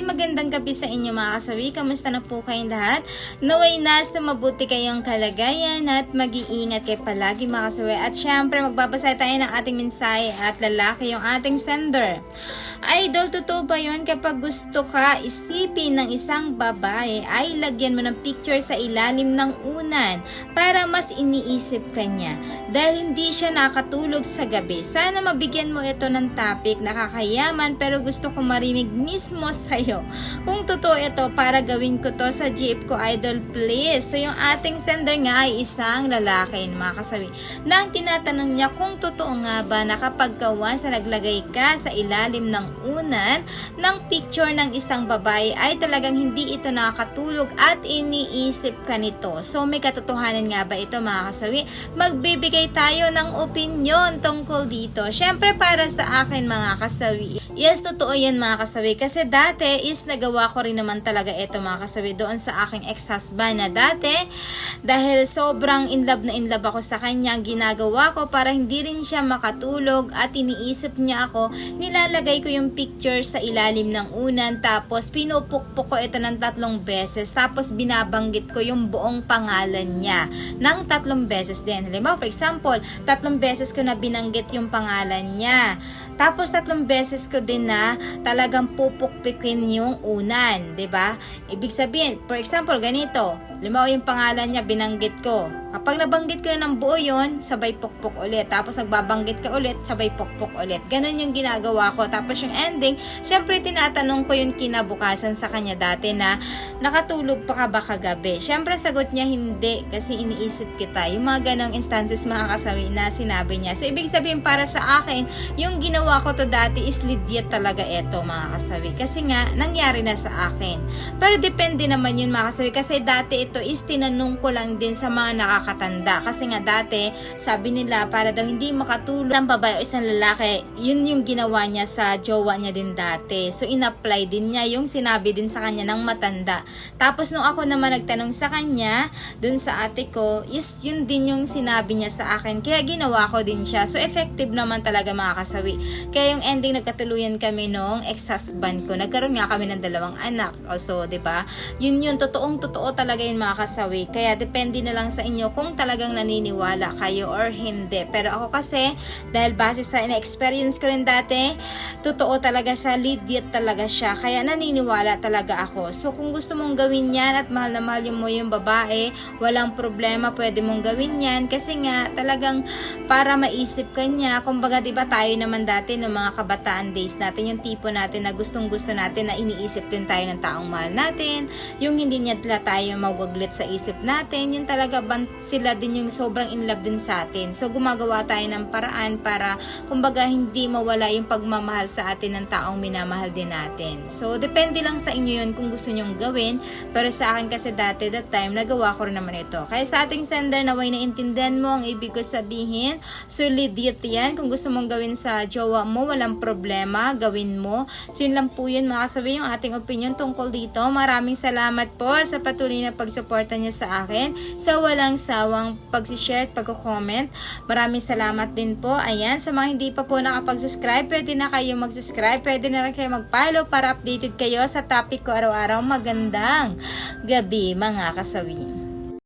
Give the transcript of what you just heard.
Hi, magandang gabi sa inyo mga kasawi. Kamusta na po kayong lahat? Naway nasa mabuti kayong kalagayan at mag-iingat kayo palagi mga kasawi. At syempre, magbabasa tayo ng ating mensahe at lalaki yung ating sender. Idol, totoo ba yun kapag gusto ka isipin ng isang babae ay lagyan mo ng picture sa ilalim ng unan para mas iniisip ka niya dahil hindi siya nakatulog sa gabi. Sana mabigyan mo ito ng topic nakakayaman pero gusto ko marinig mismo sa'yo. Kung totoo ito, para gawin ko to sa jeep ko, idol, please. So yung ating sender nga ay isang lalaki, mga kasawi. Nang tinatanong niya kung totoo nga ba na kapag kawan sa naglagay ka sa ilalim ng unan ng picture ng isang babae ay talagang hindi ito nakakatulog at iniisip ka nito. So may katotohanan nga ba ito mga kasawi? Magbibigay tayo ng opinion tungkol dito. Syempre para sa akin mga kasawi. Yes, totoo yan mga kasawi. Kasi dati is nagawa ko rin naman talaga ito mga kasawi doon sa aking ex-husband na dati dahil sobrang in love na in love ako sa kanya, ang ginagawa ko para hindi rin siya makatulog at iniisip niya ako, nilalagay ko yung picture sa ilalim ng unan tapos pinupukpok ko ito ng tatlong beses tapos binabanggit ko yung buong pangalan niya ng tatlong beses din. Halimbawa, for example, tatlong beses ko na binanggit yung pangalan niya. Tapos tatlong beses ko din na talagang pupukpikin yung unan, 'di ba? Ibig sabihin, for example, ganito. Limaw yung pangalan niya, binanggit ko. Kapag nabanggit ko na ng buo yun, sabay pukpok ulit. Tapos nagbabanggit ka ulit, sabay pukpok ulit. Ganon yung ginagawa ko. Tapos yung ending, syempre tinatanong ko yung kinabukasan sa kanya dati na nakatulog pa ka ba kagabi? Syempre sagot niya hindi kasi iniisip kita. Yung mga ganong instances mga kasawi na sinabi niya. So ibig sabihin para sa akin, yung ginawa ko to dati is legit talaga eto mga kasawi. Kasi nga, nangyari na sa akin. Pero depende naman yun mga kasawi. Kasi dati ito is tinanong ko lang din sa mga nakakatanda. Kasi nga dati, sabi nila para daw hindi makatulog ng babae o isang lalaki, yun yung ginawa niya sa jowa niya din dati. So in-apply din niya yung sinabi din sa kanya ng matanda. Tapos nung ako naman nagtanong sa kanya, dun sa ate ko, is yun din yung sinabi niya sa akin. Kaya ginawa ko din siya. So effective naman talaga mga kasawi. Kaya yung ending nagkatuluyan kami nung ex-husband ko. Nagkaroon nga kami ng dalawang anak. Also, 'di ba? Yun yun totoong totoo talaga yun mga kasawi. Kaya depende na lang sa inyo kung talagang naniniwala kayo or hindi. Pero ako kasi, dahil base sa na-experience ko rin dati, totoo talaga siya, legit talaga siya. Kaya naniniwala talaga ako. So kung gusto mong gawin yan at mahal na mahal mo yung babae, walang problema, pwede mong gawin yan. Kasi nga, talagang para maisip ka niya, kumbaga diba tayo naman dati ng mga kabataan days natin, yung tipo natin na gustong gusto natin na iniisip din tayo ng taong mahal natin, yung hindi niya tayo mawaglit sa isip natin, yung talaga ban sila din yung sobrang in love din sa atin. So gumagawa tayo ng paraan para kumbaga hindi mawala yung pagmamahal sa atin ng taong minamahal din natin. So depende lang sa inyo yun kung gusto nyong gawin, pero sa akin kasi dati that time nagawa ko rin naman ito. Kaya sa ating sender naway naintindihan mo ang ibig ko sabihin, so legit yan. Kung gusto mong gawin sa jowa mo, walang problema, gawin mo. So yun lang po yun mga kasabi yung ating opinion tungkol dito. Maraming salamat po sa patuloy na pagsuporta niyo sa akin sa walang sawang pag-share at pag-comment. Maraming salamat din po. Ayan, sa mga hindi pa po nakapag-subscribe, pwede na kayo mag-subscribe, pwede na rin kayo mag-follow para updated kayo sa topic ko araw-araw. Magandang gabi mga kasawi.